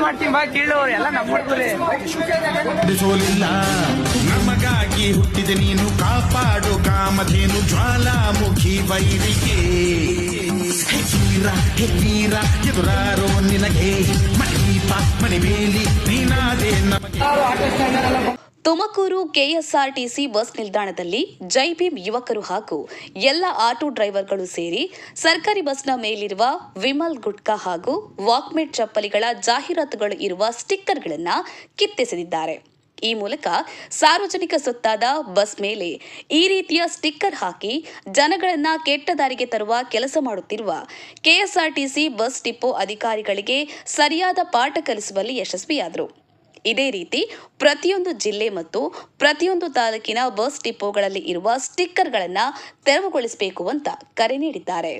ಮಾಡ್ತೀನಿ ಬಾ ಎಲ್ಲ ಸೋಲಿಲ್ಲ ನಮಗಾಗಿ ಹುಟ್ಟಿದೆ ನೀನು ಕಾಪಾಡು ಕಾಮಧೇನು ಜ್ವಾಲಾಮುಖಿ ವೈರಿಗೆ ಹೆಗ್ಗೀರ ಹೆಗ್ಗೀರ ಎದುರಾರೋ ನಿನಗೆ ಮಣಿಪ ಮಣಿ ಬೇಲಿ ನೀನಾದೆ ನಮಗೆ. ತುಮಕೂರು ಕೆಎಸ್ಆರ್ಟಿಸಿ ಬಸ್ ನಿಲ್ದಾಣದಲ್ಲಿ ಜೈ ಭೀಮ್ ಯುವಕರು ಹಾಗೂ ಎಲ್ಲ ಆಟೋ ಡ್ರೈವರ್ಗಳು ಸೇರಿ ಸರ್ಕಾರಿ ಬಸ್ನ ಮೇಲಿರುವ ವಿಮಲ್ ಗುಟ್ಕಾ ಹಾಗೂ ವಾಕ್ಮೇಟ್ ಚಪ್ಪಲಿಗಳ ಜಾಹೀರಾತುಗಳು ಇರುವ ಸ್ಟಿಕ್ಕರ್ಗಳನ್ನು ಕಿತ್ತೆಸೆದಿದ್ದಾರೆ ಈ ಮೂಲಕ ಸಾರ್ವಜನಿಕ ಸುತ್ತಾದ ಬಸ್ ಮೇಲೆ ಈ ರೀತಿಯ ಸ್ಟಿಕ್ಕರ್ ಹಾಕಿ ಜನಗಳನ್ನು ಕೆಟ್ಟ ದಾರಿಗೆ ತರುವ ಕೆಲಸ ಮಾಡುತ್ತಿರುವ ಕೆಎಸ್ಆರ್ಟಿಸಿ ಬಸ್ ಡಿಪೋ ಅಧಿಕಾರಿಗಳಿಗೆ ಸರಿಯಾದ ಪಾಠ ಕಲಿಸುವಲ್ಲಿ ಯಶಸ್ವಿಯಾದರು. ಇದೇ ರೀತಿ ಪ್ರತಿಯೊಂದು ಜಿಲ್ಲೆ ಮತ್ತು ಪ್ರತಿಯೊಂದು ತಾಲೂಕಿನ ಬಸ್ ಡಿಪೋಗಳಲ್ಲಿ ಇರುವ ಸ್ಟಿಕ್ಕರ್ಗಳನ್ನು ತೆರವುಗೊಳಿಸಬೇಕು ಅಂತ ಕರೆ ನೀಡಿದ್ದಾರೆ.